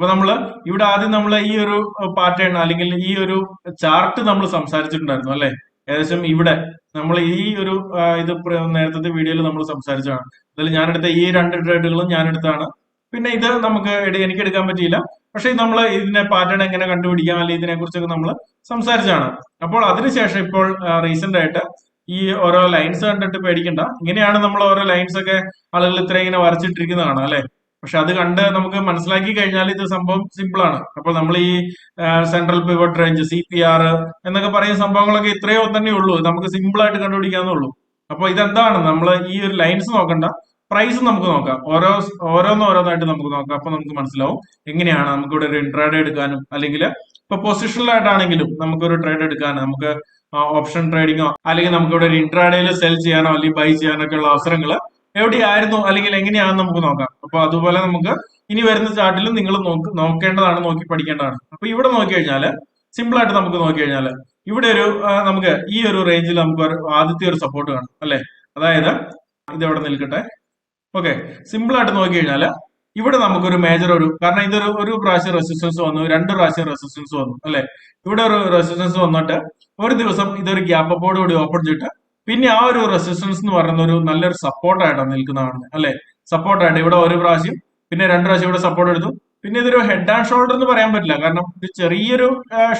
അപ്പൊ നമ്മൾ ഇവിടെ ആദ്യം നമ്മൾ ഈ ഒരു പാറ്റേൺ അല്ലെങ്കിൽ ഈ ഒരു ചാർട്ട് നമ്മൾ സംസാരിച്ചിട്ടുണ്ടായിരുന്നു അല്ലെ? ഏകദേശം ഇവിടെ നമ്മൾ ഈ ഒരു ഇത് നേരത്തെ വീഡിയോയിൽ നമ്മൾ സംസാരിച്ചതാണ്. അതിൽ ഞാനെടുത്ത ഈ രണ്ട് ട്രേഡുകളും ഞാനെടുത്താണ്. പിന്നെ ഇത് നമുക്ക് എനിക്ക് എടുക്കാൻ പറ്റിയില്ല. പക്ഷേ നമ്മൾ ഇതിനെ പാറ്റേൺ എങ്ങനെ കണ്ടുപിടിക്കാം അല്ലെങ്കിൽ ഇതിനെ കുറിച്ചൊക്കെ നമ്മൾ സംസാരിച്ചാണ് അപ്പോൾ അതിനുശേഷം ഇപ്പോൾ റീസെന്റ് ആയിട്ട് ഈ ഓരോ ലൈൻസ് കണ്ടിട്ട് പേടിക്കണ്ട. ഇങ്ങനെയാണ് നമ്മൾ ഓരോ ലൈൻസ് ഒക്കെ ആളുകൾ ഇത്ര ഇങ്ങനെ വരച്ചിട്ടിരിക്കുന്നതാണ് അല്ലെ? പക്ഷെ അത് കണ്ട് നമുക്ക് മനസ്സിലാക്കി കഴിഞ്ഞാൽ ഇത് സംഭവം സിമ്പിൾ ആണ്. അപ്പോൾ നമ്മൾ ഈ central pivot range C P R എന്നൊക്കെ പറയുന്ന സംഭവങ്ങളൊക്കെ ഇത്രയോ തന്നെ ഉള്ളൂ. നമുക്ക് സിമ്പിൾ ആയിട്ട് കണ്ടുപിടിക്കാന്നേ ഉള്ളൂ. അപ്പോൾ ഇതെന്താണ്? നമ്മൾ ഈ ഒരു ലൈൻസ് നോക്കണ്ട. പ്രൈസ് നമുക്ക് നോക്കാം. ഓരോ ഓരോന്നോരോന്നായിട്ട് നമുക്ക് നോക്കാം. അപ്പൊ നമുക്ക് മനസ്സിലാവും എങ്ങനെയാണ് നമുക്ക് ഇവിടെ ഒരു ഇൻട്രാഡേ എടുക്കാനും അല്ലെങ്കിൽ ഇപ്പൊ പൊസിഷനിലായിട്ടാണെങ്കിലും നമുക്കൊരു ട്രേഡ് എടുക്കാൻ നമുക്ക് ഓപ്ഷൻ ട്രേഡിങ്ങോ അല്ലെങ്കിൽ നമുക്ക് ഇവിടെ ഒരു ഇൻട്രാഡേയിൽ സെൽ ചെയ്യാനോ അല്ലെങ്കിൽ ബൈ ചെയ്യാനോ ഒക്കെ ഉള്ള അവസരങ്ങൾ എവിടെയായിരുന്നു അല്ലെങ്കിൽ എങ്ങനെയാണെന്ന് നമുക്ക് നോക്കാം. അപ്പൊ അതുപോലെ നമുക്ക് ഇനി വരുന്ന ചാർട്ടിലും നിങ്ങൾ നോക്ക് നോക്കേണ്ടതാണ് നോക്കി പഠിക്കേണ്ടതാണ്. അപ്പൊ ഇവിടെ നോക്കി കഴിഞ്ഞാൽ സിമ്പിൾ ആയിട്ട് നമുക്ക് നോക്കി കഴിഞ്ഞാൽ ഇവിടെ ഒരു നമുക്ക് ഈ ഒരു റേഞ്ചിൽ നമുക്ക് ആദ്യത്തെ ഒരു സപ്പോർട്ട് കാണും അല്ലെ? അതായത് ഇത് എവിടെ നിൽക്കട്ടെ? ഓക്കെ സിമ്പിൾ ആയിട്ട് നോക്കി കഴിഞ്ഞാൽ ഇവിടെ നമുക്കൊരു മേജർ ഒരു കാരണം ഇതൊരു ഒരു പ്രാവശ്യം റെസിസ്റ്റൻസ് വന്നു രണ്ട് പ്രാവശ്യം റെസിസ്റ്റൻസ് വന്നു അല്ലെ? ഇവിടെ ഒരു റെസിസ്റ്റൻസ് വന്നിട്ട് ഒരു ദിവസം ഇതൊരു ഗ്യാപ്പ് അപ്പോട് കൂടി ഓപ്പൺ ചെയ്തിട്ട് പിന്നെ ആ ഒരു റെസിസ്റ്റൻസ് എന്ന് പറയുന്ന ഒരു നല്ലൊരു സപ്പോർട്ടായിട്ടാണ് നിൽക്കുന്നതാണ് അല്ലെ? സപ്പോർട്ടായിട്ട് ഇവിടെ ഒരു പ്രാവശ്യം പിന്നെ രണ്ട് പ്രാവശ്യം ഇവിടെ സപ്പോർട്ട് എടുത്തു. പിന്നെ ഇതൊരു ഹെഡ് ആൻഡ് ഷോൾഡർ എന്ന് പറയാൻ പറ്റില്ല. കാരണം ഇത് ചെറിയൊരു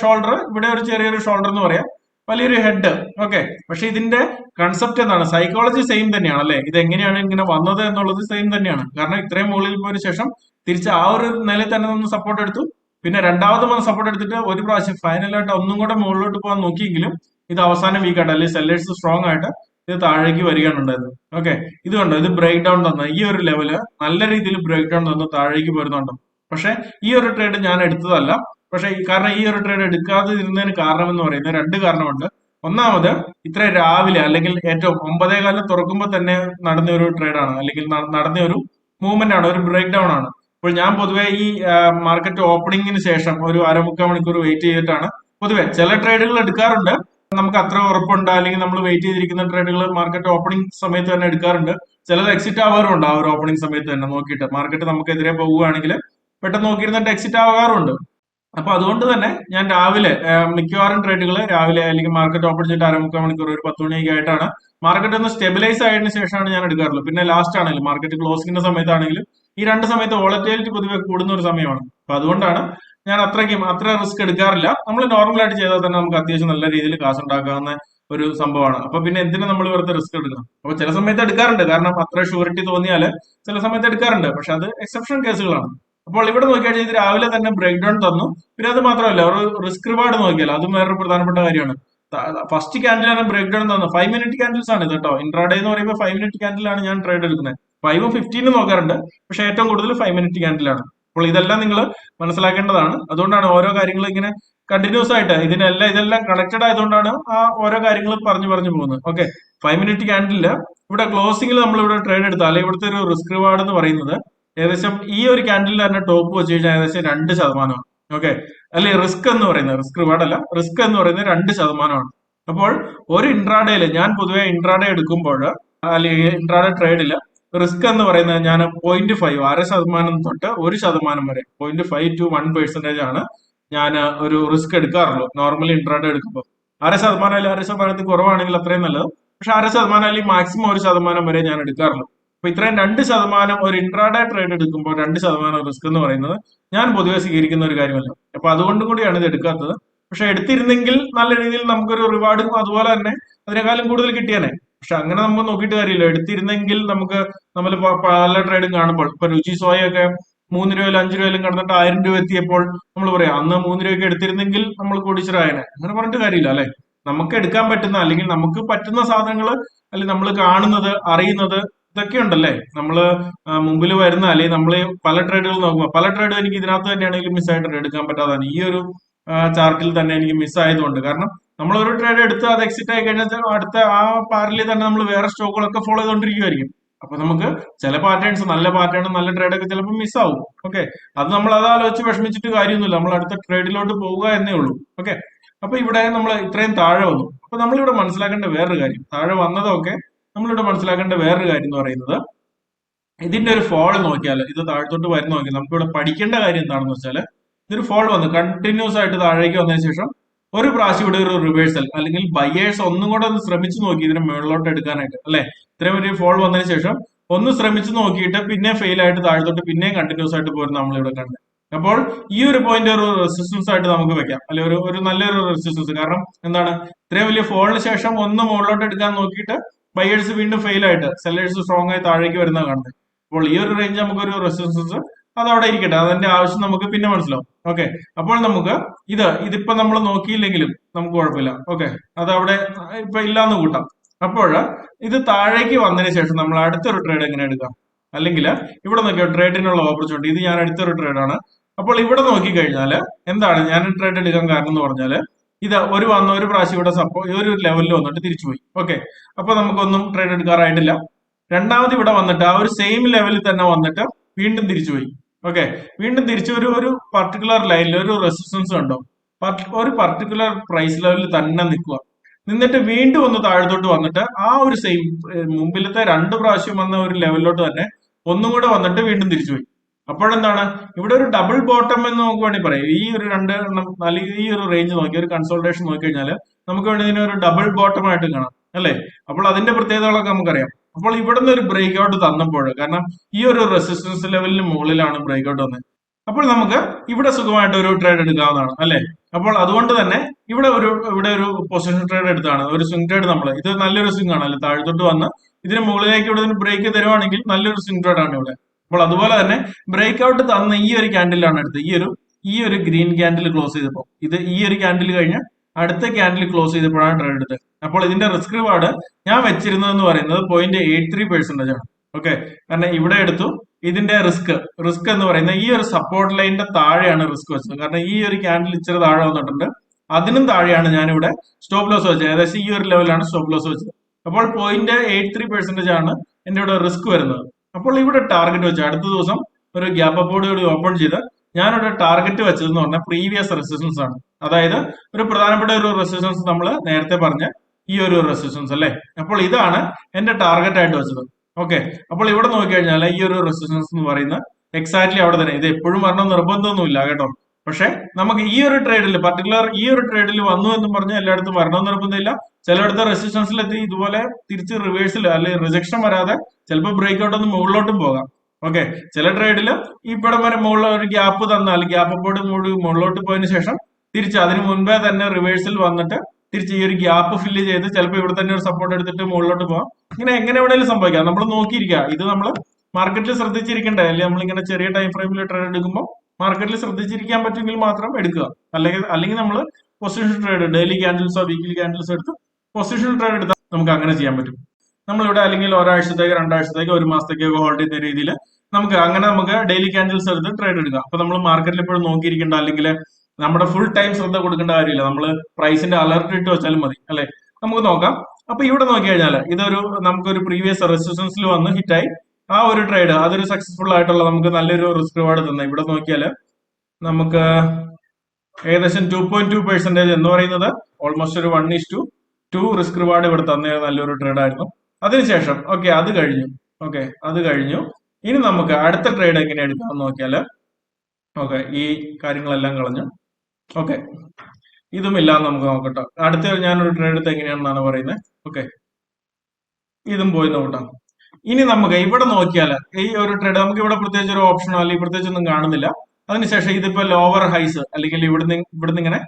ഷോൾഡർ ഇവിടെ ഒരു ചെറിയൊരു ഷോൾഡർ എന്ന് പറയാം. വലിയൊരു ഹെഡ് ഓക്കെ പക്ഷെ ഇതിന്റെ കൺസെപ്റ്റ് എന്താണ്? സൈക്കോളജി സെയിം തന്നെയാണ് അല്ലെ? ഇത് എങ്ങനെയാണ് ഇങ്ങനെ വന്നത് എന്നുള്ളത് സെയിം തന്നെയാണ്. കാരണം ഇത്രയും മുകളിൽ പോയതിനു ശേഷം തിരിച്ച് ആ ഒരു നിലയിൽ തന്നെ ഒന്ന് സപ്പോർട്ട് എടുത്തു. പിന്നെ രണ്ടാമത് വന്ന് സപ്പോർട്ട് എടുത്തിട്ട് ഒരു പ്രാവശ്യം ഫൈനലായിട്ട് ഒന്നും കൂടെ മുകളിലോട്ട് പോകാൻ നോക്കിയെങ്കിലും ഇത് അവസാനം വീക്ക് ആയിട്ട് അല്ലെങ്കിൽ സെല്ലേഴ്സ് സ്ട്രോങ് ആയിട്ട് ഇത് താഴേക്ക് വരികയാണ് ഉണ്ടായത്. ഓക്കെ ഇത് കണ്ടോ? ഇത് ബ്രേക്ക് ഡൗൺ തന്ന ഈ ഒരു ലെവൽ നല്ല രീതിയിൽ ബ്രേക്ക് ഡൗൺ തന്ന് താഴേക്ക് വരുന്നുണ്ട്. പക്ഷെ ഈ ഒരു ട്രേഡ് ഞാൻ എടുത്തതല്ല. പക്ഷെ കാരണം ഈ ഒരു ട്രേഡ് എടുക്കാതെ ഇരുന്നതിന് കാരണം എന്ന് പറയുന്നത് രണ്ട് കാരണമുണ്ട്. ഒന്നാമത് ഇത്ര രാവിലെ അല്ലെങ്കിൽ ഏറ്റവും ഒമ്പതേ കാലം തുറക്കുമ്പോൾ തന്നെ നടന്ന ഒരു ട്രേഡാണ് അല്ലെങ്കിൽ നടന്ന ഒരു മൂവ്മെന്റ് ആണ് ഒരു ബ്രേക്ക് ഡൗൺ ആണ്. അപ്പോൾ ഞാൻ പൊതുവെ ഈ മാർക്കറ്റ് ഓപ്പണിങ്ങിന് ശേഷം ഒരു അരമുക്കാൽ മണിക്കൂർ വെയിറ്റ് ചെയ്തിട്ടാണ് പൊതുവെ ചില ട്രേഡുകൾ എടുക്കാറുണ്ട്. നമുക്ക് അത്ര ഉറപ്പുണ്ട്. അല്ലെങ്കിൽ നമ്മൾ വെയിറ്റ് ചെയ്തിരിക്കുന്ന ട്രേഡുകൾ മാർക്കറ്റ് ഓപ്പണിംഗ് സമയത്ത് തന്നെ എടുക്കാറുണ്ട്. ചിലത് എക്സിറ്റ് ആവാറുണ്ട് ആ ഒരു ഓപ്പണിംഗ് സമയത്ത് തന്നെ നോക്കിയിട്ട്. മാർക്കറ്റ് നമുക്ക് എതിരെ പോവുകയാണെങ്കിൽ പെട്ടെന്ന് നോക്കിയിരുന്നിട്ട് എക്സിറ്റ് ആവാറുണ്ട്. അപ്പൊ അതുകൊണ്ട് തന്നെ ഞാൻ രാവിലെ മിക്കവാറും ട്രേഡുകൾ രാവിലെ അല്ലെങ്കിൽ മാർക്കറ്റ് ഓപ്പൺ ചെയ്തിട്ട് അരമുക്കാൽ മണിക്കൂർ ഒരു പത്ത് മണിയൊക്കെ ആയിട്ടാണ് മാർക്കറ്റ് ഒന്ന് സ്റ്റെബിലൈസ് ആയതിനു ശേഷമാണ് ഞാൻ എടുക്കാറുള്ളത് പിന്നെ ലാസ്റ്റ് ആണെങ്കിലും മാർക്കറ്റ് ക്ലോസിംഗിന്റെ സമയത്താണെങ്കിലും ഈ രണ്ട് സമയത്ത് വോളറ്റിലിറ്റി പൊതുവെ കൂടുന്ന ഒരു സമയമാണ്. അപ്പൊ അതുകൊണ്ടാണ് ഞാൻ അത്രയ്ക്കും അത്ര റിസ്ക് എടുക്കാറില്ല. നമ്മൾ നോർമൽ ആയിട്ട് ചെയ്താൽ തന്നെ നമുക്ക് അത്യാവശ്യം നല്ല രീതിയിൽ കാശ് ഉണ്ടാക്കാവുന്ന ഒരു സംഭവമാണ്. അപ്പൊ പിന്നെ എന്തിനു നമ്മൾ വെറുതെ റിസ്ക് എടുക്കണം അപ്പൊ ചില സമയത്ത് എടുക്കാറുണ്ട്. കാരണം അത്ര ഷൂരിറ്റി തോന്നിയാൽ ചില സമയത്ത് എടുക്കാറുണ്ട്. പക്ഷെ അത് എക്സെപ്ഷൻ കേസുകളാണ്. അപ്പോൾ ഇവിടെ നോക്കിയാൽ ഇത് രാവിലെ തന്നെ ബ്രേക്ക് ഡൗൺ തന്നു. പിന്നെ അത് മാത്രമല്ല ഒരു റിസ്ക് റിവാർഡ് നോക്കിയാൽ അതും വേറൊരു പ്രധാനപ്പെട്ട കാര്യമാണ്. ഫസ്റ്റ് ക്യാൻഡിലാണ് ബ്രേക്ക് ഡൗൺ തന്നത് ഫൈവ് മിനിറ്റ് ക്യാൻഡിൽസ് ആണ് ഇത് കേട്ടോ. ഇൻട്രാഡേ എന്ന് പറയുമ്പോൾ ഫൈവ് മിനിറ്റ് ക്യാൻഡിലാണ് ഞാൻ ട്രേഡ് എടുക്കുന്നത്. ഫൈവും ഫിഫ്റ്റീനും നോക്കാറുണ്ട്. പക്ഷെ ഏറ്റവും കൂടുതൽ ഫൈവ് മിനിറ്റ് ക്യാൻഡിലാണ് അപ്പോൾ ഇതെല്ലാം നിങ്ങൾ മനസ്സിലാക്കേണ്ടതാണ്. അതുകൊണ്ടാണ് ഓരോ കാര്യങ്ങൾ ഇങ്ങനെ കണ്ടിന്യൂസ് ആയിട്ട് ഇതിനെല്ലാം ഇതെല്ലാം കണക്റ്റഡ് ആയതുകൊണ്ടാണ് ആ ഓരോ കാര്യങ്ങളും പറഞ്ഞു പറഞ്ഞു പോകുന്നത്. ഓക്കെ ഫൈവ് മിനിറ്റ് ക്യാൻഡില്ല ഇവിടെ ക്ലോസിംഗിൽ നമ്മൾ ഇവിടെ ട്രേഡ് എടുത്താൽ അല്ലെങ്കിൽ ഇവിടുത്തെ ഒരു റിസ്ക് റിവാർഡ് എന്ന് പറയുന്നത് ഏകദേശം ഈ ഒരു ക്യാൻഡിൽ തന്നെ ടോപ്പ് വെച്ച് കഴിഞ്ഞാൽ ഏകദേശം രണ്ട് ശതമാനമാണ്. ഓക്കെ അല്ലെ റിസ്ക് എന്ന് പറയുന്നത് റിസ്ക് റിവാർഡ് അല്ല റിസ്ക് എന്ന് പറയുന്നത് രണ്ട് ശതമാനമാണ്. അപ്പോൾ ഒരു ഇൻട്രാഡേയിൽ ഞാൻ പൊതുവെ ഇൻട്രാഡേ എടുക്കുമ്പോൾ അല്ലെങ്കിൽ ഇൻട്രാഡേ ട്രേഡിൽ റിസ്ക് എന്ന് പറയുന്നത് ഞാൻ പോയിന്റ് ഫൈവ് അര ശതമാനം തൊട്ട് ഒരു ശതമാനം വരെ point five two one percentage ആണ് ഞാൻ ഒരു റിസ്ക് എടുക്കാറുള്ളൂ. നോർമലി ഇൻട്രാഡേ എടുക്കുമ്പോൾ അര ശതമാനം അല്ലെങ്കിൽ അര ശതമാനത്തിൽ കുറവാണെങ്കിൽ അത്രയും നല്ലത്. പക്ഷെ അര ശതമാനം അല്ലെങ്കിൽ മാക്സിമം ഒരു ശതമാനം വരെ ഞാൻ എടുക്കാറുള്ളൂ. അപ്പൊ ഇത്രയും രണ്ട് ശതമാനം ഒരു ഇൻട്രാഡേ ട്രേഡ് എടുക്കുമ്പോൾ രണ്ട് ശതമാനം റിസ്ക് എന്ന് പറയുന്നത് ഞാൻ പൊതുവെ സ്വീകരിക്കുന്ന ഒരു കാര്യമല്ല. അപ്പൊ അതുകൊണ്ടും കൂടിയാണ് ഇത് എടുക്കാത്തത്. പക്ഷെ എടുത്തിരുന്നെങ്കിൽ നല്ല രീതിയിൽ നമുക്കൊരു റിവാർഡും അതുപോലെ തന്നെ അതിനേക്കാളും കൂടുതൽ കിട്ടിയാനെ. പക്ഷെ അങ്ങനെ നമുക്ക് നോക്കിയിട്ട് കാര്യമില്ല. എടുത്തിരുന്നെങ്കിൽ നമുക്ക് നമ്മൾ പല ട്രേഡും കാണുമ്പോൾ. ഇപ്പൊ രുചി സോയൊക്കെ മൂന്ന് രൂപയിൽ അഞ്ച് രൂപയിലും കടന്നിട്ട് ആയിരം രൂപ എത്തിയപ്പോൾ നമ്മൾ പറയാം അന്ന് മൂന്ന് രൂപയ്ക്ക് എടുത്തിരുന്നെങ്കിൽ നമ്മൾ കോടീശ്വരായനെ. അങ്ങനെ പറഞ്ഞിട്ട് കാര്യമില്ല അല്ലെ? നമുക്ക് എടുക്കാൻ പറ്റുന്ന അല്ലെങ്കിൽ നമുക്ക് പറ്റുന്ന സാധനങ്ങൾ അല്ലെങ്കിൽ നമ്മൾ കാണുന്നത് അറിയുന്നത് ഇതൊക്കെ ഉണ്ടല്ലേ? നമ്മൾ മുമ്പിൽ വരുന്ന അല്ലെങ്കിൽ നമ്മൾ പല ട്രേഡുകൾ നോക്കുമ്പോൾ. പല ട്രേഡ് എനിക്ക് ഇതിനകത്ത് തന്നെയാണെങ്കിലും മിസ്സായിട്ട് എടുക്കാൻ പറ്റാതാണ് ഈ ഒരു ചാർട്ടിൽ തന്നെ എനിക്ക് മിസ്സായതുകൊണ്ട്. കാരണം നമ്മൾ ഒരു ട്രേഡ് എടുത്ത് അത് എക്സിറ്റ് ആയി കഴിഞ്ഞാൽ അടുത്ത ആ പാരലിൽ തന്നെ നമ്മൾ വേറെ സ്റ്റോക്കുകളൊക്കെ ഫോളോ ചെയ്തുകൊണ്ടിരിക്കുമായിരിക്കും അപ്പൊ നമുക്ക് ചില പാറ്റേൺസ് നല്ല പാറ്റേണും നല്ല ട്രേഡൊക്കെ ചിലപ്പോൾ മിസ് ആവും. ഓക്കെ അത് നമ്മൾ അത് ആലോചിച്ച് വിഷമിച്ചിട്ട് കാര്യമൊന്നുമില്ല. നമ്മൾ അടുത്ത ട്രേഡിലോട്ട് പോവുക എന്നേ ഉള്ളൂ. ഓക്കെ അപ്പൊ ഇവിടെ നമ്മൾ ഇത്രയും താഴെ വന്നു. അപ്പൊ നമ്മളിവിടെ മനസ്സിലാക്കേണ്ട വേറൊരു കാര്യം. താഴെ വന്നതൊക്കെ നമ്മളിവിടെ മനസ്സിലാക്കേണ്ട വേറൊരു കാര്യം എന്ന് പറയുന്നത് ഇതിന്റെ ഒരു ഫോൾ നോക്കിയാൽ ഇത് താഴത്തോട്ട് വരുന്ന നോക്കിയാൽ നമുക്ക് ഇവിടെ പഠിക്കേണ്ട കാര്യം എന്താണെന്ന് വെച്ചാൽ ഇതൊരു ഫോൾ വന്നു. കണ്ടിന്യൂസ് ആയിട്ട് താഴേക്ക് വന്നതിന് ശേഷം ഒരു പ്രാവശ്യം ഇവിടെ ഒരു റിവേഴ്സൽ അല്ലെങ്കിൽ ബയേഴ്സ് ഒന്നും കൂടെ ഒന്ന് ശ്രമിച്ചു നോക്കി ഇതിനെ മുകളിലോട്ട് എടുക്കാനായിട്ട് അല്ലെ? ഇത്രയും വലിയ ഫോൾ വന്നതിന് ശേഷം ഒന്ന് ശ്രമിച്ചു നോക്കിയിട്ട് പിന്നെ ഫെയിൽ ആയിട്ട് താഴത്തോട്ട് പിന്നെയും കണ്ടിന്യൂസ് ആയിട്ട് പോരും നമ്മൾ ഇവിടെ കണ്ട്. അപ്പോൾ ഈ ഒരു പോയിന്റ് ഒരു റെസിസ്റ്റൻസ് ആയിട്ട് നമുക്ക് വെക്കാം. അല്ലെ ഒരു ഒരു നല്ലൊരു റെസിസ്റ്റൻസ് കാരണം എന്താണ്? ഇത്രയും വലിയ ഫോളിന് ശേഷം ഒന്ന് മുകളിലോട്ട് എടുക്കാൻ നോക്കിയിട്ട് ബയേഴ്സ് വീണ്ടും ഫെയിൽ ആയിട്ട് സെല്ലേഴ്സ് സ്ട്രോങ് ആയി താഴേക്ക് വരുന്ന കണ്ട്. അപ്പോൾ ഈ ഒരു റേഞ്ച് നമുക്ക് ഒരു റെസിസ്റ്റൻസ് അത് അവിടെ ഇരിക്കട്ടെ. അതിന്റെ ആവശ്യം നമുക്ക് പിന്നെ മനസ്സിലാവും. ഓക്കെ അപ്പോൾ നമുക്ക് ഇത് ഇതിപ്പോ നമ്മൾ നോക്കിയില്ലെങ്കിലും നമുക്ക് കുഴപ്പമില്ല. ഓക്കെ അത് അവിടെ ഇപ്പൊ ഇല്ലാന്ന് കൂട്ടാം. അപ്പോൾ ഇത് താഴേക്ക് വന്നതിന് ശേഷം നമ്മൾ അടുത്തൊരു ട്രേഡ് എങ്ങനെ എടുക്കാം? അല്ലെങ്കിൽ ഇവിടെ നോക്കിയോ ട്രേഡിനുള്ള ഓപ്പർച്യൂണിറ്റി ഇത് ഞാൻ അടുത്തൊരു ട്രേഡാണ് അപ്പോൾ ഇവിടെ നോക്കി കഴിഞ്ഞാൽ എന്താണ്? ഞാൻ ട്രേഡ് എടുക്കാൻ കാരണം എന്ന് പറഞ്ഞാൽ ഇത് ഒരു വന്ന ഒരു പ്രാവശ്യം ഇവിടെ സപ്പോ ഒരു ലെവലിൽ വന്നിട്ട് തിരിച്ചുപോയി. ഓക്കെ അപ്പൊ നമുക്കൊന്നും ട്രേഡ് എടുക്കാറായിട്ടില്ല. രണ്ടാമത് ഇവിടെ വന്നിട്ട് ആ ഒരു സെയിം ലെവലിൽ തന്നെ വന്നിട്ട് വീണ്ടും തിരിച്ചുപോയി ഓക്കെ വീണ്ടും തിരിച്ചു ഒരു ഒരു പർട്ടിക്കുലർ ലൈനിൽ ഒരു റെസിസ്റ്റൻസ് ഉണ്ടോ ഒരു പർട്ടിക്കുലർ പ്രൈസ് ലെവലിൽ തന്നെ നിൽക്കുക നിന്നിട്ട് വീണ്ടും ഒന്ന് താഴത്തോട്ട് വന്നിട്ട് ആ ഒരു സെയിം മുമ്പിലത്തെ രണ്ട് പ്രാവശ്യം വന്ന ഒരു ലെവലിലോട്ട് തന്നെ ഒന്നും കൂടെ വന്നിട്ട് വീണ്ടും തിരിച്ചുപോയി അപ്പോഴെന്താണ്? ഇവിടെ ഒരു ഡബിൾ ബോട്ടം എന്ന് നമുക്ക് വേണമെങ്കിൽ പറയാം. ഈ ഒരു രണ്ട് അല്ലെങ്കിൽ ഈ ഒരു റേഞ്ച് നോക്കി ഒരു കൺസോൾട്ടേഷൻ നോക്കി കഴിഞ്ഞാൽ നമുക്ക് വേണ്ടി ഇതിനെ ഒരു ഡബിൾ ബോട്ടം ആയിട്ട് കാണാം. അല്ലേ? അപ്പോൾ അതിന്റെ പ്രത്യേകതകളൊക്കെ നമുക്കറിയാം. അപ്പോൾ ഇവിടുന്ന് ഒരു ബ്രേക്ക് ഔട്ട് തന്നപ്പോൾ കാരണം ഈ ഒരു റെസിസ്റ്റൻസ് ലെവലിന് മുകളിലാണ് ബ്രേക്ക് ഔട്ട് വന്നത്. അപ്പോൾ നമുക്ക് ഇവിടെ സുഖമായിട്ട് ഒരു ട്രേഡ് എടുക്കാവുന്നതാണ് അല്ലെ? അപ്പോൾ അതുകൊണ്ട് തന്നെ ഇവിടെ ഒരു ഇവിടെ ഒരു പൊസിഷൻ ട്രേഡ് എടുത്താണ് ഒരു സ്വിംഗ് ട്രേഡ് നമ്മൾ ഇത് നല്ലൊരു സ്വിംഗ് ആണ് അല്ലെ? താഴത്തോട്ട് വന്ന് ഇതിന് മുകളിലേക്ക് ഇവിടെ നിന്ന് ബ്രേക്ക് തരുവാണെങ്കിൽ നല്ലൊരു സ്വിംഗ് ട്രേഡ് ആണ് ഇവിടെ. അപ്പോൾ അതുപോലെ തന്നെ ബ്രേക്ക് ഔട്ട് തന്ന ഈ ഒരു ക്യാൻഡിലാണ് എടുത്തത്. ഈ ഒരു ഈ ഒരു ഗ്രീൻ ക്യാൻഡിൽ ക്ലോസ് ചെയ്തപ്പോൾ. ഇത് ഈ ഒരു ക്യാൻഡിൽ കഴിഞ്ഞ് അടുത്ത ക്യാൻഡിൽ ക്ലോസ് ചെയ്തപ്പോഴാണ് ട്രേഡ് എടുത്തത്. അപ്പോൾ ഇതിന്റെ റിസ്ക് റിവാർഡ് ഞാൻ വെച്ചിരുന്നതെന്ന് പറയുന്നത് പോയിന്റ് എയ്റ്റ് ത്രീ പെർസെന്റേജ് ആണ്. ഓക്കെ കാരണം ഇവിടെ എടുത്തു ഇതിന്റെ റിസ്ക് റിസ്ക് എന്ന് പറയുന്നത് ഈ ഒരു സപ്പോർട്ട് ലൈനിന്റെ താഴെയാണ് റിസ്ക് വെച്ചത്. കാരണം ഈ ഒരു ക്യാൻഡിൽ ഇച്ചിരി താഴെ വന്നിട്ടുണ്ട്. അതിനും താഴെയാണ് ഞാനിവിടെ സ്റ്റോപ്പ് ലോസ് വെച്ചത്. ഏകദേശം ഈ ഒരു ലെവലാണ് സ്റ്റോപ്പ് ലോസ് വെച്ചത്. അപ്പോൾ പോയിന്റ് എയ്റ്റ് ത്രീ പെർസെന്റേജ് ആണ് എന്റെ ഇവിടെ റിസ്ക് വരുന്നത്. അപ്പോൾ ഇവിടെ ടാർഗറ്റ് വെച്ച്. അടുത്ത ദിവസം ഒരു ഗ്യാപ്പ് അപ്പോർഡ് കൂടി ഓപ്പൺ ചെയ്ത് ഞാനിവിടെ ടാർഗറ്റ് വെച്ചതെന്ന് പറഞ്ഞാൽ പ്രീവിയസ് റെസിസ്റ്റൻസ് ആണ്. അതായത് ഒരു പ്രധാനപ്പെട്ട ഒരു റെസിസ്റ്റൻസ് നമ്മൾ നേരത്തെ പറഞ്ഞ ഈ ഒരു റെസിസ്റ്റൻസ് അല്ലേ? അപ്പോൾ ഇതാണ് എന്റെ ടാർഗറ്റ് ആയിട്ട് വെച്ചത്. ഓക്കെ അപ്പോൾ ഇവിടെ നോക്കിക്കഴിഞ്ഞാൽ ഈ ഒരു റെസിസ്റ്റൻസ് എന്ന് പറയുന്നത് എക്സാക്ട്ലി അവിടെ തന്നെ. ഇത് എപ്പോഴും വരണം നിർബന്ധമൊന്നുമില്ല കേട്ടോ. പക്ഷെ നമുക്ക് ഈ ഒരു ട്രേഡിൽ പർട്ടിക്കുലർ ഈ ഒരു ട്രേഡിൽ വന്നു എന്ന് പറഞ്ഞ് എല്ലായിടത്തും വരണം നിർബന്ധമില്ല. ചിലയിടത്ത് റെസിസ്റ്റൻസിലെത്തി ഇതുപോലെ തിരിച്ച് റിവേഴ്സിൽ അല്ലെങ്കിൽ റിജക്ഷൻ വരാതെ ചിലപ്പോൾ ബ്രേക്ക് ഔട്ട് ഒന്ന് മുകളിലോട്ടും പോകാം. ഓക്കെ ചില ട്രേഡിൽ ഇവിടെ വരെ മുകളിൽ ഒരു ഗ്യാപ്പ് തന്നാൽ ഗ്യാപ്പ് അപ്പോട്ട് മുകളിലോട്ട് പോയതിനു ശേഷം തിരിച്ച് അതിന് മുൻപേ തന്നെ റിവേഴ്സിൽ വന്നിട്ട് തിരിച്ച് ഈ ഒരു ഗ്യാപ്പ് ഫില്ല് ചെയ്ത് ചിലപ്പോൾ ഇവിടെ തന്നെ ഒരു സപ്പോർട്ട് എടുത്തിട്ട് മുകളിലോട്ട് പോകാം ഇങ്ങനെ എങ്ങനെ എവിടെയെങ്കിലും സംഭവിക്കാം. നമ്മൾ നോക്കിയിരിക്കുക ഇത് നമ്മൾ മാർക്കറ്റിൽ ശ്രദ്ധിച്ചിരിക്കണ്ടേ? അല്ലെങ്കിൽ നമ്മളിങ്ങനെ ചെറിയ ടൈം ഫ്രെയിമിൽ ട്രേഡ് എടുക്കുമ്പോൾ മാർക്കറ്റിൽ ശ്രദ്ധിച്ചിരിക്കാൻ പറ്റുമെങ്കിൽ മാത്രം എടുക്കുക. അല്ലെങ്കിൽ അല്ലെങ്കിൽ നമ്മൾ പൊസിഷൻ ട്രേഡ് ഡെയിലി ക്യാൻഡിൽസോ വീക്കിലി ക്യാൻഡിൽസോ എടുത്ത് പൊസിഷൻ ട്രേഡ് എടുത്താൽ നമുക്ക് അങ്ങനെ ചെയ്യാൻ പറ്റും. നമ്മളിവിടെ അല്ലെങ്കിൽ ഒരാഴ്ചത്തേക്ക് രണ്ടാഴ്ചത്തേക്ക് ഒരു മാസത്തേക്ക് ഹോൾഡ് ചെയ്യുന്ന രീതിയിൽ നമുക്ക് അങ്ങനെ നമുക്ക് ഡെയിലി ക്യാൻഡിൽസ് എടുത്ത് ട്രേഡ് എടുക്കാം. അപ്പൊ നമ്മൾ മാർക്കറ്റിൽ എപ്പോഴും നോക്കിയിരിക്കേണ്ട അല്ലെങ്കിൽ നമ്മുടെ ഫുൾ ടൈം ശ്രദ്ധ കൊടുക്കേണ്ട കാര്യമില്ല. നമ്മൾ പ്രൈസിന്റെ അലർട്ട് ഇട്ട് വെച്ചാലും മതി അല്ലെ? നമുക്ക് നോക്കാം. അപ്പൊ ഇവിടെ നോക്കി കഴിഞ്ഞാൽ ഇതൊരു നമുക്കൊരു പ്രീവിയസ് റെസിസ്റ്റൻസിൽ വന്ന് ഹിറ്റായി ആ ഒരു ട്രേഡ് അതൊരു സക്സസ്ഫുൾ ആയിട്ടുള്ള നമുക്ക് നല്ലൊരു റിസ്ക് റിവാർഡ് തന്നെ. ഇവിടെ നോക്കിയാൽ നമുക്ക് ഏകദേശം ടു പോയിന്റ് ടു പെർസെന്റേജ് എന്ന് പറയുന്നത് ഓൾമോസ്റ്റ് ഒരു one is to two risk reward ഇവിടെ തന്ന നല്ലൊരു ട്രേഡ് ആയിരുന്നു. അതിനുശേഷം ഓക്കെ അത് കഴിഞ്ഞു. ഓക്കെ അത് കഴിഞ്ഞു. ഇനി നമുക്ക് അടുത്ത ട്രേഡ് എങ്ങനെ എടുക്കാമെന്ന് നോക്കിയാൽ ഓക്കെ ഈ കാര്യങ്ങളെല്ലാം കളഞ്ഞു. ഓക്കെ ഇതുമില്ല നമുക്ക് നോക്കട്ടോ. അടുത്ത ഞാനൊരു ട്രേഡ് എടുത്ത് എങ്ങനെയാണെന്നാണ് പറയുന്നത് ഓക്കെ ഇതും പോയി നോക്കട്ടെ. ഇനി നമുക്ക് ഇവിടെ നോക്കിയാൽ ഈ ഒരു ട്രേഡ് നമുക്ക് ഇവിടെ പ്രത്യേകിച്ച് ഒരു ഓപ്ഷനോ അല്ലെങ്കിൽ പ്രത്യേകിച്ച് ഒന്നും കാണുന്നില്ല. അതിനുശേഷം ഇതിപ്പോ ലോവർ ഹൈസ് അല്ലെങ്കിൽ ഇവിടുന്ന് ഇവിടുന്ന് ഇങ്ങനെ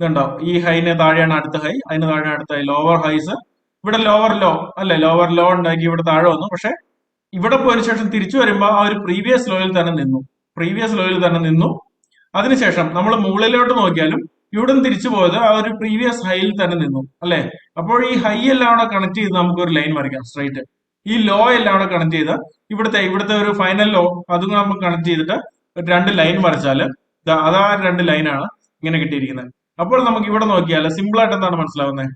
ഇതുണ്ടാവും ഈ ഹൈന് താഴെയാണ് അടുത്ത ഹൈ അതിന് താഴെയാണ് അടുത്ത ഹൈ ലോവർ ഹൈസ് ഇവിടെ ലോവർ ലോ അല്ലെ? ലോവർ ലോ ഉണ്ടാക്കി ഇവിടെ താഴെ വന്നു. പക്ഷെ ഇവിടെ പോയതിനു ശേഷം തിരിച്ചു വരുമ്പോൾ ആ ഒരു പ്രീവിയസ് ലോയിൽ തന്നെ നിന്നു. പ്രീവിയസ് ലോയിൽ തന്നെ നിന്നു. അതിനുശേഷം നമ്മൾ മുകളിലോട്ട് നോക്കിയാലും ഇവിടെ നിന്ന് തിരിച്ചു പോയത് ആ ഒരു പ്രീവിയസ് ഹൈയിൽ തന്നെ നിന്നു അല്ലെ? അപ്പോൾ ഈ ഹൈ എല്ലാം അവിടെ കണക്ട് ചെയ്ത് നമുക്ക് ഒരു ലൈൻ വരയ്ക്കാം സ്ട്രൈറ്റ് ഈ ലോ എല്ലാം അവിടെ കണക്ട് ചെയ്ത് ഇവിടുത്തെ ഇവിടുത്തെ ഒരു ഫൈനൽ ലോ അതും കൂടെ നമുക്ക് കണക്ട് ചെയ്തിട്ട് രണ്ട് ലൈൻ വരച്ചാൽ ദാ അതാ രണ്ട് ലൈനാണ് ഇങ്ങനെ കിട്ടിയിരിക്കുന്നത്. അപ്പോൾ നമുക്ക് ഇവിടെ നോക്കിയാൽ സിമ്പിൾ ആയിട്ട് എന്താണ് മനസ്സിലാവുന്നത്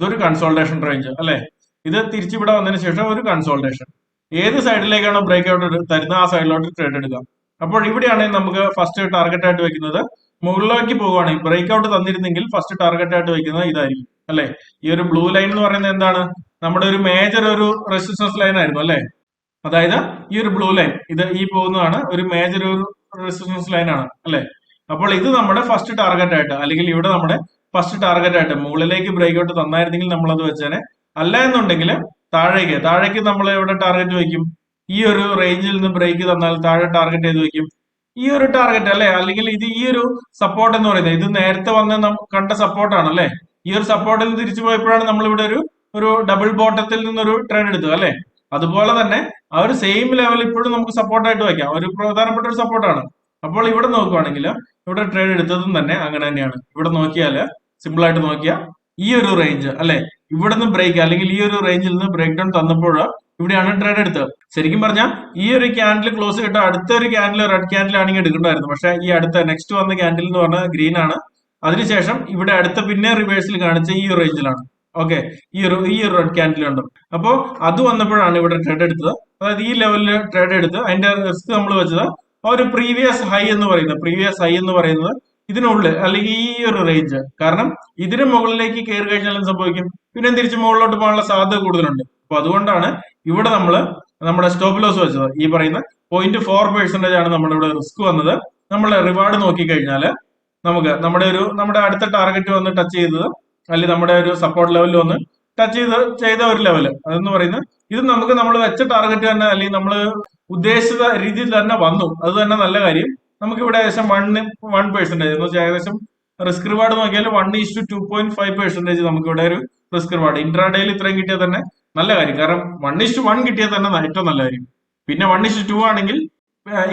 ഇതൊരു കൺസോൾട്ടേഷൻ റേഞ്ച് അല്ലെ? ഇത് തിരിച്ചിവിടെ വന്നതിന് ശേഷം ഒരു കൺസോൾട്ടേഷൻ ഏത് സൈഡിലേക്കാണോ ബ്രേക്ക് ഔട്ട് തരുന്ന ആ സൈഡിലോട്ട് ട്രേഡ് എടുക്കാം. അപ്പോൾ ഇവിടെയാണെങ്കിൽ നമുക്ക് ഫസ്റ്റ് ടാർഗറ്റ് ആയിട്ട് വെക്കുന്നത്. മുകളിലേക്ക് പോവുകയാണെങ്കിൽ ബ്രേക്ക് ഔട്ട് തന്നിരുന്നെങ്കിൽ ഫസ്റ്റ് ടാർഗറ്റ് ആയിട്ട് വെക്കുന്നത് ഇതായിരിക്കും അല്ലെ? ഈ ഒരു ബ്ലൂ ലൈൻ എന്ന് പറയുന്നത് എന്താണ്? നമ്മുടെ ഒരു മേജർ ഒരു റെസിസ്റ്റൻസ് ലൈൻ ആയിരുന്നു അല്ലെ? അതായത് ഈ ഒരു ബ്ലൂ ലൈൻ ഇത് ഈ പോകുന്നതാണ് ഒരു മേജർ ഒരു റെസിസ്റ്റൻസ് ലൈൻ ആണ് അല്ലെ? അപ്പോൾ ഇത് നമ്മുടെ ഫസ്റ്റ് ടാർഗറ്റ് ആയിട്ട് അല്ലെങ്കിൽ ഇവിടെ നമ്മുടെ ഫസ്റ്റ് ടാർഗറ്റ് ആയിട്ട് മുകളിലേക്ക് ബ്രേക്ക് ഔട്ട് തന്നായിരുന്നെങ്കിൽ നമ്മൾ അത് വെച്ചേനെ. അല്ല എന്നുണ്ടെങ്കിൽ താഴേക്ക് താഴേക്ക് നമ്മൾ എവിടെ ടാർഗറ്റ് വയ്ക്കും ഈ ഒരു റേഞ്ചിൽ നിന്ന് ബ്രേക്ക് തന്നാൽ താഴെ ടാർഗറ്റ് ചെയ്ത് വെക്കും? ഈ ഒരു ടാർഗറ്റ് അല്ലെ? അല്ലെങ്കിൽ ഇത് ഈ ഒരു സപ്പോർട്ട് എന്ന് പറയുന്നത് ഇത് നേരത്തെ വന്ന് കണ്ട സപ്പോർട്ടാണ് അല്ലെ? ഈ ഒരു സപ്പോർട്ടിൽ തിരിച്ചു പോയപ്പോഴാണ് നമ്മൾ ഇവിടെ ഒരു ഒരു ഡബിൾ ബോട്ടത്തിൽ നിന്നൊരു ട്രേഡ് എടുത്തത് അല്ലെ? അതുപോലെ തന്നെ ആ ഒരു സെയിം ലെവൽ ഇപ്പോഴും നമുക്ക് സപ്പോർട്ടായിട്ട് വയ്ക്കാം ഒരു പ്രധാനപ്പെട്ട ഒരു സപ്പോർട്ടാണ് അപ്പോൾ ഇവിടെ നോക്കുവാണെങ്കിൽ ഇവിടെ ട്രേഡ് എടുത്തതും തന്നെ അങ്ങനെ തന്നെയാണ്. ഇവിടെ നോക്കിയാൽ സിമ്പിൾ ആയിട്ട് നോക്കിയാൽ ഈ ഒരു റേഞ്ച് അല്ലെ? ഇവിടെ നിന്ന് ബ്രേക്ക് അല്ലെങ്കിൽ ഈ ഒരു റേഞ്ചിൽ നിന്ന് ബ്രേക്ക് ഡൗൺ തന്നപ്പോൾ ഇവിടെയാണ് ട്രേഡ് എടുത്തത്. ശരിക്കും പറഞ്ഞാൽ ഈ ഒരു ക്യാൻഡിൽ ക്ലോസ് കിട്ടാൻ അടുത്ത ഒരു ക്യാൻഡിൽ റെഡ് ക്യാൻഡിൽ ആണെങ്കിൽ എടുക്കണ്ടായിരുന്നു പക്ഷെ ഈ അടുത്ത നെക്സ്റ്റ് വന്ന ക്യാൻഡിൽ എന്ന് പറഞ്ഞാൽ ഗ്രീൻ ആണ്. അതിനുശേഷം ഇവിടെ അടുത്ത പിന്നെ റിവേഴ്സിൽ കാണിച്ച ഈ റേഞ്ചിലാണ് ഓക്കെ ഈ ഒരു ഈ ഒരു റെഡ് ക്യാൻഡിൽ ഉണ്ട് അപ്പോ അത് വന്നപ്പോഴാണ് ഇവിടെ ട്രേഡ് എടുത്തത്. അതായത് ഈ ലെവലിൽ ട്രേഡ് എടുത്ത് അതിന്റെ റിസ്ക് നമ്മൾ വെച്ചത് ഒരു പ്രീവിയസ് ഹൈ എന്ന് പറയുന്നത് പ്രീവിയസ് ഹൈ എന്ന് പറയുന്നത് ഇതിനുള്ളിൽ അല്ലെങ്കിൽ ഈ ഒരു റേഞ്ച് കാരണം ഇതിന് മുകളിലേക്ക് കയറി കഴിഞ്ഞാൽ എന്ത് സംഭവിക്കും? പിന്നെ തിരിച്ച് മുകളിലോട്ട് പോകാനുള്ള സാധ്യത കൂടുതലുണ്ട്. അപ്പൊ അതുകൊണ്ടാണ് ഇവിടെ നമ്മൾ നമ്മുടെ സ്റ്റോപ്പ് ലോസ് വെച്ചത്. ഈ പറയുന്ന പോയിന്റ് ഫോർ പെർസെന്റേജ് ആണ് നമ്മുടെ ഇവിടെ റിസ്ക് വന്നത്. നമ്മൾ റിവാർഡ് നോക്കിക്കഴിഞ്ഞാൽ നമുക്ക് നമ്മുടെ ഒരു നമ്മുടെ അടുത്ത ടാർഗറ്റ് വന്ന് ടച്ച് ചെയ്തത് അല്ലെങ്കിൽ നമ്മുടെ ഒരു സപ്പോർട്ട് ലെവലിൽ വന്ന് ടച്ച് ചെയ്ത് ചെയ്ത ഒരു ലെവൽ അതെന്ന് പറയുന്നത് ഇത് നമുക്ക് നമ്മൾ വെച്ച ടാർഗറ്റ് തന്നെ അല്ലെങ്കിൽ നമ്മൾ ഉദ്ദേശിച്ച രീതിയിൽ തന്നെ വന്നു. അത് തന്നെ നല്ല കാര്യം. നമുക്ക് ഇവിടെ ഏകദേശം വൺ വൺ പെർസെന്റേജ് എന്ന് വെച്ചാൽ ഏകദേശം റിസ്ക് റിവാർഡ് നോക്കിയാൽ one is two point five percentage നമുക്ക് ഇവിടെ ഒരു റിസ്ക് റിവാർഡ് ഇൻട്രാഡേയിൽ ഇത്രയും കിട്ടിയാൽ തന്നെ നല്ല കാര്യം. കാരണം വൺ ടു വൺ കിട്ടിയാൽ തന്നെ ഏറ്റവും നല്ല കാര്യം. പിന്നെ വൺ ഈസ് ടു ആണെങ്കിൽ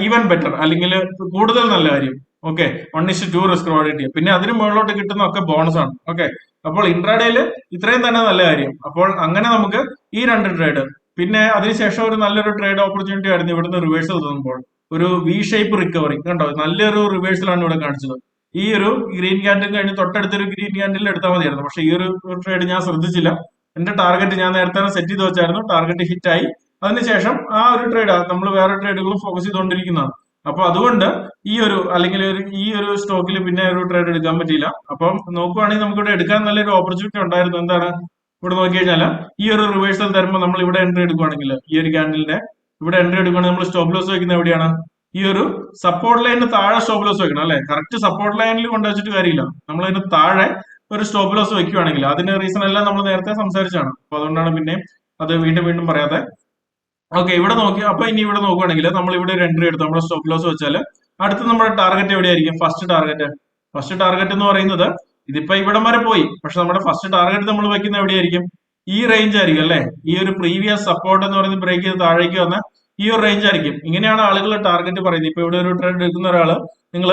ഈവൻ ബെറ്റർ അല്ലെങ്കിൽ കൂടുതൽ നല്ല കാര്യം. Okay one is two risk reward കിട്ടിയ. പിന്നെ അതിന് മുകളിലോട്ട് കിട്ടുന്ന ഒക്കെ ബോണസ് ആണ്. ഓക്കെ അപ്പോൾ ഇൻട്രാഡേയിൽ ഇത്രയും തന്നെ നല്ല കാര്യം. അപ്പോൾ അങ്ങനെ നമുക്ക് ഈ രണ്ട് ട്രേഡ് പിന്നെ അതിനുശേഷം ഒരു നല്ലൊരു ട്രേഡ് ഓപ്പർച്യൂണിറ്റി ആയിരുന്നു ഇവിടുന്ന് റിവേഴ്സൽ തോന്നുമ്പോൾ ഒരു വി ഷേപ്പ് റിക്കവറി കണ്ടോ? നല്ലൊരു റിവേഴ്സലാണ് ഇവിടെ കാണിച്ചത്. ഈ ഒരു ഗ്രീൻ ക്യാൻഡിൽ കഴിഞ്ഞ് തൊട്ടടുത്തൊരു ഗ്രീൻ ക്യാൻഡിൽ എടുത്താൽ മതിയായിരുന്നു. പക്ഷെ ഈ ഒരു ട്രേഡ് ഞാൻ ശ്രദ്ധിച്ചില്ല. എന്റെ ടാർഗറ്റ് ഞാൻ നേരത്തെ സെറ്റ് ചെയ്ത് വെച്ചായിരുന്നു. ടാർഗറ്റ് ഹിറ്റ് ആയി. അതിനുശേഷം ആ ഒരു ട്രേഡ് നമ്മൾ വേറെ ട്രേഡുകൾ ഫോക്കസ് ചെയ്തുകൊണ്ടിരിക്കുന്നതാണ്. അപ്പൊ അതുകൊണ്ട് ഈ ഒരു അല്ലെങ്കിൽ ഒരു ഈ ഒരു സ്റ്റോക്കിൽ പിന്നെ ഒരു ട്രേഡ് എടുക്കാൻ പറ്റിയില്ല. അപ്പം നോക്കുവാണെങ്കിൽ നമുക്ക് ഇവിടെ എടുക്കാൻ നല്ലൊരു ഓപ്പർച്യൂണിറ്റി ഉണ്ടായിരുന്നു. എന്താണ്? ഇവിടെ നോക്കി കഴിഞ്ഞാൽ ഈ ഒരു റിവേഴ്സൽ തരുമ്പോൾ നമ്മൾ ഇവിടെ എൻട്രി എടുക്കുവാണെങ്കിൽ ഈ ഒരു ക്യാൻഡലിന്റെ ഇവിടെ എൻട്രി എടുക്കുകയാണെങ്കിൽ നമ്മൾ സ്റ്റോപ്പ് ലോസ് വെക്കുന്നത് എവിടെയാണ്? ഈ ഒരു സപ്പോർട്ട് ലൈനിന് താഴെ സ്റ്റോപ്പ് ലോസ് വെക്കണം അല്ലെ? കറക്റ്റ് സപ്പോർട്ട് ലൈനിൽ കൊണ്ടുവച്ചിട്ട് കാര്യമില്ല. നമ്മൾ അതിന് താഴെ ഒരു സ്റ്റോപ്പ് ലോസ് വെക്കുകയാണെങ്കിൽ അതിന്റെ റീസൺ എല്ലാം നമ്മൾ നേരത്തെ സംസാരിച്ചാണ്. അപ്പൊ അതുകൊണ്ടാണ് പിന്നെ അത് വീണ്ടും വീണ്ടും പറയാതെ. ഓക്കെ ഇവിടെ നോക്കി അപ്പൊ ഇനി ഇവിടെ നോക്കുവാണെങ്കിൽ നമ്മൾ ഇവിടെ ഒരു എൻട്രി എടുത്തു നമ്മുടെ സ്റ്റോപ്പ് ലോസ് വെച്ചാൽ അടുത്ത് നമ്മുടെ ടാർഗറ്റ് എവിടെയായിരിക്കും? ഫസ്റ്റ് ടാർഗറ്റ് ഫസ്റ്റ് ടാർഗറ്റ് എന്ന് പറയുന്നത് ഇതിപ്പോ ഇവിടം വരെ പോയി. പക്ഷെ നമ്മുടെ ഫസ്റ്റ് ടാർഗറ്റ് നമ്മൾ വെക്കുന്ന എവിടെയായിരിക്കും? ഈ റേഞ്ച് ആയിരിക്കും അല്ലെ? ഈ ഒരു പ്രീവിയസ് സപ്പോർട്ട് എന്ന് പറയുന്നത് ബ്രേക്ക് ചെയ്ത് താഴേക്ക് വന്ന ഈ ഒരു റേഞ്ച് ആയിരിക്കും. ഇങ്ങനെയാണ് ആളുകൾ ടാർഗറ്റ് പറയുന്നത്. ഇപ്പൊ ഇവിടെ ഒരു ട്രെൻഡ് എടുക്കുന്ന ഒരാൾ നിങ്ങൾ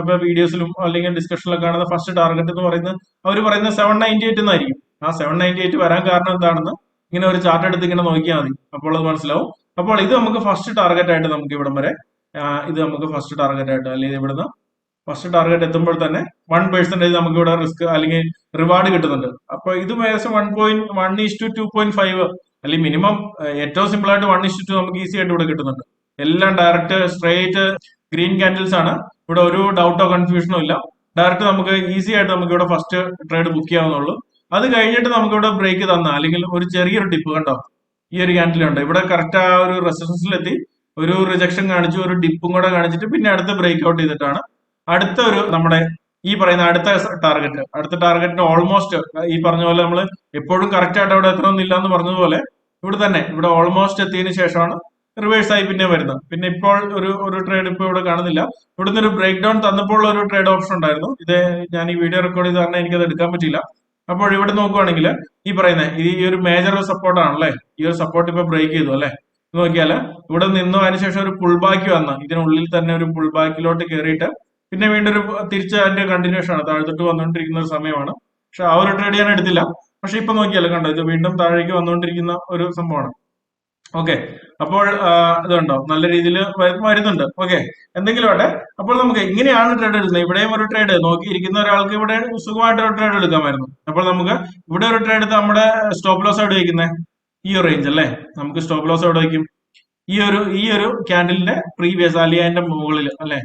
ഇപ്പൊ വീഡിയോസിലും അല്ലെങ്കിൽ ഡിസ്കഷനിലൊക്കെ കാണുന്ന ഫസ്റ്റ് ടാർഗറ്റ് എന്ന് പറയുന്നത് അവർ പറയുന്ന സെവൻ നയന്റി എയ്റ്റ് എന്നായിരിക്കും. ആ സെവൻ നയന്റി എയ്റ്റ് വരാൻ കാരണം എന്താണെന്ന് ഇങ്ങനെ ഒരു ചാർട്ട് എടുത്ത് ഇങ്ങനെ നോക്കിയാൽ മതി. അപ്പോൾ അത് മനസ്സിലാവും. അപ്പോൾ ഇത് നമുക്ക് ഫസ്റ്റ് ടാർഗറ്റ് ആയിട്ട് നമുക്ക് ഇവിടം വരെ ഇത് നമുക്ക് ഫസ്റ്റ് ടാർഗറ്റ് ആയിട്ട് അല്ലെങ്കിൽ ഇവിടുന്ന് ഫസ്റ്റ് ടാർഗറ്റ് എത്തുമ്പോൾ തന്നെ വൺ പെർസെന്റേജ് നമുക്ക് ഇവിടെ റിസ്ക് അല്ലെങ്കിൽ റിവാർഡ് കിട്ടുന്നുണ്ട്. അപ്പൊ ഇതും ഏകദേശം one point one is to two point five അല്ലെങ്കിൽ മിനിമം ഏറ്റവും സിമ്പിൾ ആയിട്ട് വൺ ഇസ് ടു നമുക്ക് ഈസി ആയിട്ട് ഇവിടെ കിട്ടുന്നുണ്ട്. എല്ലാം ഡയറക്റ്റ് സ്ട്രേറ്റ് ഗ്രീൻ കാൻഡിൽസ് ആണ്. ഇവിടെ ഒരു ഡൗട്ടോ കൺഫ്യൂഷനോ ഇല്ല. ഡയറക്റ്റ് നമുക്ക് ഈസി ആയിട്ട് നമുക്ക് ഇവിടെ ഫസ്റ്റ് ട്രേഡ് ബുക്ക് ചെയ്യാവുന്നുള്ളൂ അത് കഴിഞ്ഞിട്ട് നമുക്ക് ഇവിടെ ബ്രേക്ക് തന്ന അല്ലെങ്കിൽ ഒരു ചെറിയൊരു ടിപ്പ് കണ്ടോ? ഈ ഒരു ക്യാൻഡിലുണ്ട് ഇവിടെ കറക്റ്റ് ആ ഒരു റെസിസ്റ്റൻസിലെത്തി ഒരു റിജക്ഷൻ കാണിച്ചു ഒരു ഡിപ്പും കൂടെ കാണിച്ചിട്ട് പിന്നെ അടുത്ത് ബ്രേക്ക് ഔട്ട് ചെയ്തിട്ടാണ് അടുത്ത ഒരു നമ്മുടെ ഈ പറയുന്ന അടുത്ത ടാർഗറ്റ് അടുത്ത ടാർഗറ്റിന് ഓൾമോസ്റ്റ് ഈ പറഞ്ഞ പോലെ നമ്മൾ എപ്പോഴും കറക്റ്റ് ആയിട്ട് അവിടെ എത്തണമെന്നില്ല എന്ന് പറഞ്ഞതുപോലെ ഇവിടെ തന്നെ ഇവിടെ ഓൾമോസ്റ്റ് എത്തിയതിനു ശേഷമാണ് റിവേഴ്സ് ആയി പിന്നെ വരുന്നത്. പിന്നെ ഇപ്പോൾ ഒരു ഒരു ട്രേഡ് ഇപ്പോൾ ഇവിടെ കാണുന്നില്ല. ഇവിടുന്ന് ഒരു ബ്രേക്ക് ഡൗൺ തന്നപ്പോൾ ഒരു ട്രേഡ് ഓപ്ഷൻ ഉണ്ടായിരുന്നു. ഇത് ഞാൻ ഈ വീഡിയോ റെക്കോർഡ് ചെയ്ത് കാരണം എനിക്കത് എടുക്കാൻ പറ്റില്ല അപ്പോൾ ഇവിടെ നോക്കുവാണെങ്കിൽ ഈ പറയുന്ന ഈ ഒരു മേജർ സപ്പോർട്ട് ആണല്ലേ? ഈ ഒരു സപ്പോർട്ട് ഇപ്പൊ ബ്രേക്ക് ചെയ്തു അല്ലെ? നോക്കിയാൽ ഇവിടെ നിന്നു അതിനുശേഷം ഒരു പുൾ ബാക്ക് വന്ന ഇതിനുള്ളിൽ തന്നെ ഒരു പുൾ ബാക്കിലോട്ട് കയറിയിട്ട് പിന്നെ വീണ്ടും ഒരു തിരിച്ച് അതിന്റെ കണ്ടിന്യൂഷൻ ആണ്. താഴ്ത്തിട്ട് വന്നുകൊണ്ടിരിക്കുന്ന ഒരു സമയമാണ്. പക്ഷെ ആ ഒരു ട്രേഡ് ഞാൻ എടുത്തില്ല. പക്ഷെ ഇപ്പൊ നോക്കിയാലോ കണ്ടോ? ഇത് വീണ്ടും താഴേക്ക് വന്നുകൊണ്ടിരിക്കുന്ന ഒരു സംഭവമാണ്. ഓക്കെ അപ്പോൾ ഇതുണ്ടോ? നല്ല രീതിയിൽ വരുന്നുണ്ട്. ഓക്കെ എന്തെങ്കിലും ആട്ടെ അപ്പോൾ നമുക്ക് ഇങ്ങനെയാണ് ട്രേഡ് എടുക്കുന്നത്. ഇവിടെയും ഒരു ട്രേഡ് നോക്കിയിരിക്കുന്ന ഒരാൾക്ക് ഇവിടെ സുഖമായിട്ട് ഒരു ട്രേഡ് എടുക്കാമായിരുന്നു. അപ്പോൾ നമുക്ക് ഇവിടെ ഒരു ട്രേഡ് എടുത്ത് നമ്മുടെ സ്റ്റോപ്പ് ലോസ് എവിടെ വയ്ക്കുന്നത് ഈ ഒരു റേഞ്ച് അല്ലേ? നമുക്ക് സ്റ്റോപ്പ് ലോസ് എവിടെ വയ്ക്കും? ഈ ഒരു ഈ ഒരു ക്യാൻഡിലിന്റെ പ്രീവിയസ് അലിയാന്റെ മുകളിൽ അല്ലേ?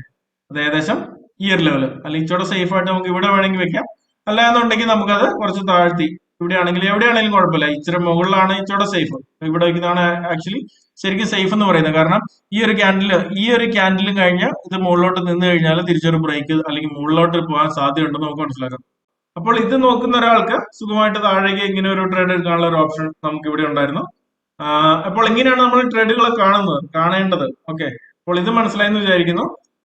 അത് ഏകദേശം ഒരു ലെവൽ അല്ലെങ്കിൽ ഇച്ചിരി സേഫ് ആയിട്ട് നമുക്ക് ഇവിടെ വേണമെങ്കിൽ വെക്കാം. അല്ല എന്നുണ്ടെങ്കിൽ നമുക്കത് കുറച്ച് താഴ്ത്തി. ഇവിടെ ആണെങ്കിൽ എവിടെയാണെങ്കിലും കുഴപ്പമില്ല. ഇച്ചിരി മുകളിലാണ് ഇച്ചിരി സേഫ് ഇവിടെ വയ്ക്കുന്നതാണ് ആക്ച്വലി ശരിക്കും സേഫ് എന്ന് പറയുന്നത്. കാരണം ഈ ഒരു ക്യാൻഡിൽ ഈ ഒരു ക്യാൻഡിലും കഴിഞ്ഞാൽ ഇത് മുകളിലോട്ട് നിന്ന് കഴിഞ്ഞാൽ തിരിച്ചൊരു ബ്രേക്ക് അല്ലെങ്കിൽ മുകളിലോട്ട് പോകാൻ സാധ്യതയുണ്ടെന്ന് നമുക്ക് മനസ്സിലാക്കാം. അപ്പോൾ ഇത് നോക്കുന്ന ഒരാൾക്ക് സുഖമായിട്ട് താഴേക്ക് ഇങ്ങനെ ഒരു ട്രേഡ് എടുക്കാനുള്ള ഒരു ഓപ്ഷൻ നമുക്ക് ഇവിടെ ഉണ്ടായിരുന്നു. അപ്പോൾ ഇങ്ങനെയാണ് നമ്മൾ ട്രേഡുകൾ കാണുന്നത് കാണേണ്ടത്. ഓക്കെ അപ്പോൾ ഇത് മനസ്സിലായെന്ന് വിചാരിക്കുന്നു.